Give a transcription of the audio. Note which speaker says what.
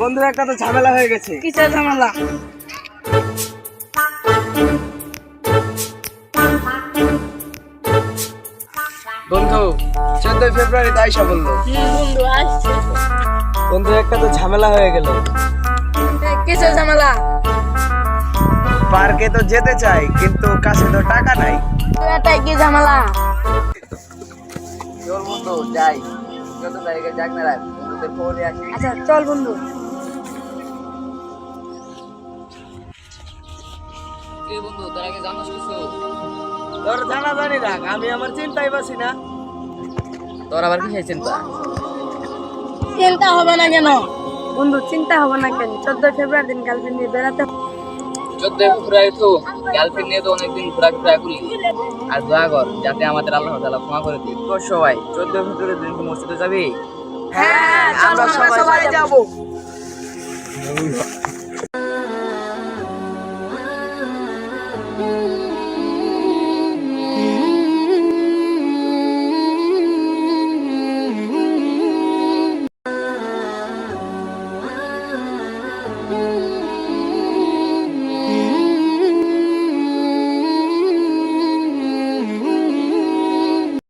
Speaker 1: বন্ধুর একটা তো ঝামেলা হয়ে গেছে।
Speaker 2: কিসের ঝামেলা?
Speaker 1: বন্ধু চোদ্দই ফেব্রুয়ারি তাই সব
Speaker 2: হুম বন্ধু আসছে
Speaker 1: বন্ধু একটা তো ঝামেলা হয়ে গেল।
Speaker 2: কিসের ঝামেলা?
Speaker 1: পার্কে তো যেতে চাই কিন্তু কাছে তো টাকা নাই।
Speaker 2: এটাই কি ঝামেলা?
Speaker 1: তোর বন্ধু যাই। চোদ্দ তারিখে যাক না রাখ বন্ধুদের খবরে আসি।
Speaker 2: আচ্ছা চল বন্ধু।
Speaker 3: বন্ধু তোর আগে জানাস কিছু?
Speaker 1: তোর জানা জানি রাখ আমি আমার চিন্তাই পাচ্ছি না।
Speaker 3: তোর আবার কিসের চিন্তা?
Speaker 2: চিন্তা হবে না কেন? বন্ধু চিন্তা হবে না কেন? চোদ্দ ফেব্রুয়ারি দিন গার্লফ্রেন্ড নিয়ে বেড়াতে
Speaker 3: চোদ্দ ফেব্রুয়ারি তো গার্লফ্রেন্ড নিয়ে তো অনেকদিন ঘোরাফেরা করি। আর দোয়া কর যাতে আমাদের আল্লাহ তালা ক্ষমা করে দিই
Speaker 1: তোর সবাই চোদ্দ ফেব্রুয়ারি দিন কি মসজিদে যাবি?
Speaker 2: হ্যাঁ
Speaker 1: আমরা সবাই
Speaker 2: যাব।
Speaker 4: You.